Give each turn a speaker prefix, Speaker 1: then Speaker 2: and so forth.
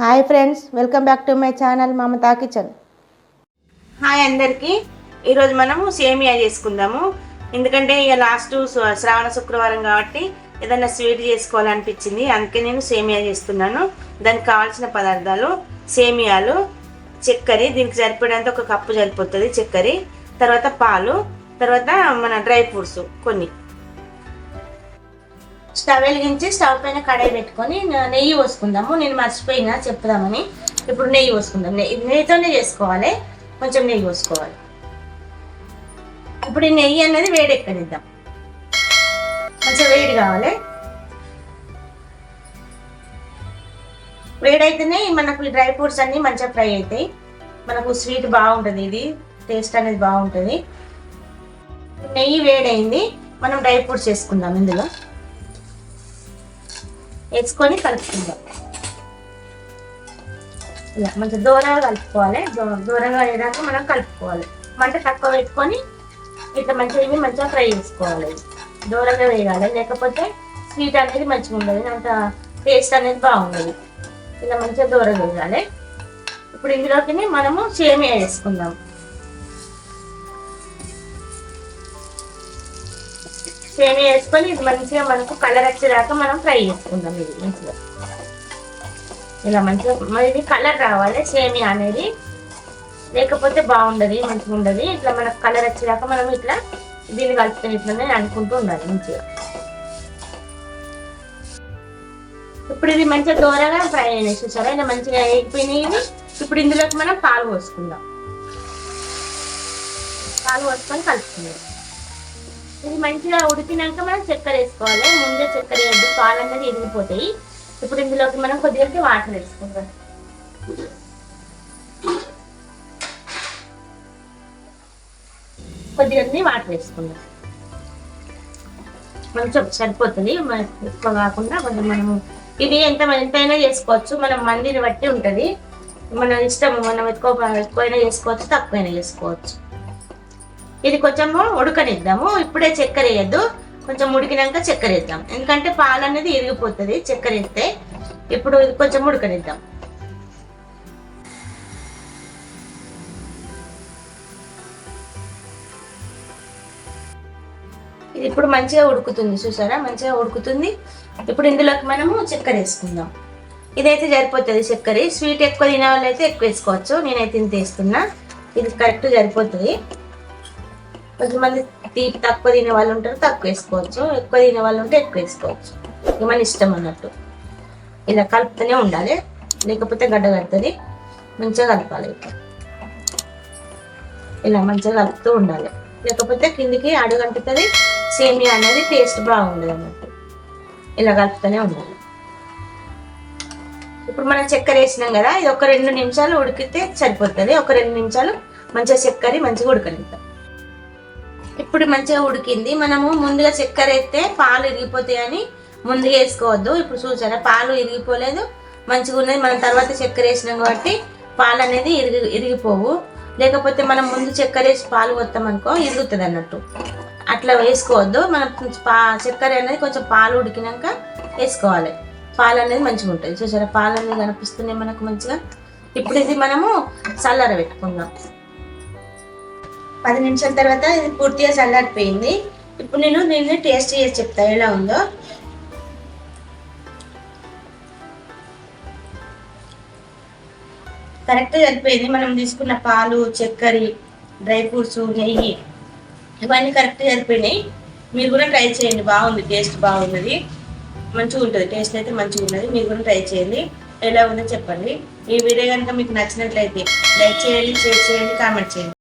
Speaker 1: Hi friends welcome back to my channel Mamata kitchen.
Speaker 2: Hi అందరికీ. ఈరోజు మనము సేమియా చేసుకుందాము. ఎందుకంటే ఇక లాస్ట్ శ్రావణ శుక్రవారం కాబట్టి ఏదైనా స్వీట్ చేసుకోవాలనిపించింది. అందుకే నేను సేమియా చేస్తున్నాను. దానికి కావాల్సిన పదార్థాలు సేమియాలు చక్కెర. దీనికి సరిపడేంత ఒక కప్పు సరిపోతుంది చక్కెర. తర్వాత పాలు తర్వాత మన డ్రై ఫ్రూట్స్ కొన్ని. స్టవ్ వెలిగించి స్టవ్ పైన కడాయి పెట్టుకొని నెయ్యి పోసుకుందాము. నేను మర్చిపోయినా చెప్దామని. ఇప్పుడు నెయ్యి పోసుకుందాం. నెయ్యి నెయ్యితోనే చేసుకోవాలి. కొంచెం నెయ్యి పోసుకోవాలి. ఇప్పుడు ఈ నెయ్యి అనేది వేడి ఎక్కడిద్దాం కొంచెం వేడి కావాలి. వేడైతేనే మనకు డ్రై ఫ్రూట్స్ అన్ని మంచిగా ఫ్రై అవుతాయి మనకు స్వీట్ బాగుంటుంది ఇది. టేస్ట్ అనేది బాగుంటుంది. నెయ్యి వేడైంది. మనం డ్రై ఫ్రూట్స్ వేసుకుందాం ఇందులో. వేసుకొని కలుపుకుందాం. ఇలా మంచి దూరంగా కలుపుకోవాలి. దూరంగా అయ్యేదాకా మనం కలుపుకోవాలి. మంట తక్కువ పెట్టుకొని ఇట్లా మంచిగా ఇవి మంచిగా ఫ్రై చేసుకోవాలి. దూరంగా వేయాలి. లేకపోతే స్వీట్ అనేది మంచిగా ఉండదు. అంత టేస్ట్ అనేది బాగుండదు. ఇలా మంచిగా దూరంగా వేయాలి. ఇప్పుడు ఇందులోకి మనము సేమియా వేసుకుందాం. సేమియా వేసుకొని ఇది మంచిగా మనకు కలర్ వచ్చేదాకా మనం ఫ్రై చేసుకుందాం ఇది మంచిగా. ఇలా మంచిగా మరి ఇది కలర్ రావాలి సేమియా అనేది. లేకపోతే బాగుండదు మంచిగా ఉండదు. ఇట్లా మనకు కలర్ వచ్చేదాకా మనం ఇట్లా దీన్ని కలుపుకొని ఇట్లనే అనుకుంటూ ఉండాలి మంచిగా. ఇప్పుడు ఇది మంచిగా దూరగా ఫ్రై అయినాయి చూసారా? ఇలా మంచిగా అయిపోయినాయి. ఇప్పుడు ఇందులోకి మనం పాలు పోసుకుందాం. పాలు పోసుకొని కలుపుకుందాం. ఇది మంచిగా ఉడికినాక మనం చక్కెర వేసుకోవాలి. ముందే చక్కెర వేయద్దు పాలు అనేది ఎదిగిపోతాయి ఇప్పుడు ఇందులోకి మనం కొద్దిగా వాటర్ వేసుకుంటాం కొద్దిగా వాటర్ వేసుకుందాం. మంచిగా సరిపోతుంది. ఎక్కువ కాకుండా కొంచెం మనము ఇది ఎంత ఎంతైనా చేసుకోవచ్చు. మనం మందిని బట్టి ఉంటుంది. మన ఇష్టం మనం ఎక్కువ ఎక్కువైనా చేసుకోవచ్చు తక్కువైనా చేసుకోవచ్చు. ఇది కొంచెము ఉడకనిద్దాము. ఇప్పుడే చక్కెర వేయద్దు. కొంచెం ఉడికినాక చక్కెర వేద్దాం. ఎందుకంటే పాలు అనేది ఇరిగిపోతుంది చక్కెర వేస్తే. ఇప్పుడు ఇది కొంచెం ఉడకనిద్దాం. ఇది ఇప్పుడు మంచిగా ఉడుకుతుంది. చూసారా? మంచిగా ఉడుకుతుంది. ఇప్పుడు ఇందులోకి మనము చక్కెర వేసుకుందాం. ఇదైతే సరిపోతుంది చక్కెర. స్వీట్ ఎక్కువ తినే వాళ్ళు అయితే ఎక్కువ వేసుకోవచ్చు. నేనైతే ఇంత వేస్తున్నా. ఇది కరెక్ట్ సరిపోతుంది. కొంతమంది తీపి తక్కువ తినే వాళ్ళు ఉంటారు తక్కువ వేసుకోవచ్చు. ఎక్కువ తినే వాళ్ళు ఉంటే ఎక్కువ వేసుకోవచ్చు. ఇక మన ఇష్టం అన్నట్టు. ఇలా కలుపుతూనే ఉండాలి. లేకపోతే గడ్డ కడుతుంది. మంచిగా కలపాలి ఇలా మంచిగా కలుపుతూ ఉండాలి. లేకపోతే కిందికి అడుగంటుతుంది. సేమియా అనేది టేస్ట్ బాగుండదు అన్నట్టు. ఇలా కలుపుతూనే ఉండాలి. ఇప్పుడు మనం చక్కెర వేసినాం కదా ఇది ఒక రెండు నిమిషాలు ఉడికితే సరిపోతుంది. ఒక రెండు నిమిషాలు మంచిగా చక్కెర మంచిగా ఉడకనిద్దాం. ఇప్పుడు మంచిగా ఉడికింది. మనము ముందుగా చక్కెర వేస్తే పాలు ఇరిగిపోతాయని ముందుగా వేసుకోవద్దు. ఇప్పుడు చూసారా పాలు ఇరిగిపోలేదు. మంచిగా ఉన్నది. మనం తర్వాత చక్కెర వేసినాం కాబట్టి పాలు అనేది ఇరిగి ఇరిగిపోవు. లేకపోతే మనం ముందు చక్కెర వేసి పాలు వస్తాం అనుకో ఇరుగుతుంది అన్నట్టు. అట్లా వేసుకోవద్దు. మనం పా చక్కెర అనేది కొంచెం పాలు ఉడికినాక వేసుకోవాలి. పాలు అనేది మంచిగా ఉంటుంది. చూసారా పాలు అనేది కనిపిస్తున్నాయి మనకు మంచిగా. ఇప్పుడు ఇది మనము చల్లర పెట్టుకుందాం. పది నిమిషాల తర్వాత ఇది పూర్తిగా చల్లారిపోయింది. ఇప్పుడు నేను దీన్ని టేస్ట్ చేసి చెప్తా ఎలా ఉందో. కరెక్ట్ సరిపోయింది. మనం తీసుకున్న పాలు చక్కెర డ్రై ఫ్రూట్స్ నెయ్యి ఇవన్నీ కరెక్ట్ సరిపోయినాయి. మీరు కూడా ట్రై చేయండి. బాగుంది టేస్ట్ బాగున్నది మంచిగా ఉంటుంది. టేస్ట్ అయితే మంచిగా ఉన్నది. మీరు కూడా ట్రై చేయండి. ఎలా ఉందో చెప్పండి. ఈ వీడియో కనుక మీకు నచ్చినట్లయితే లైక్ చేయండి షేర్ చేయండి కామెంట్ చేయండి.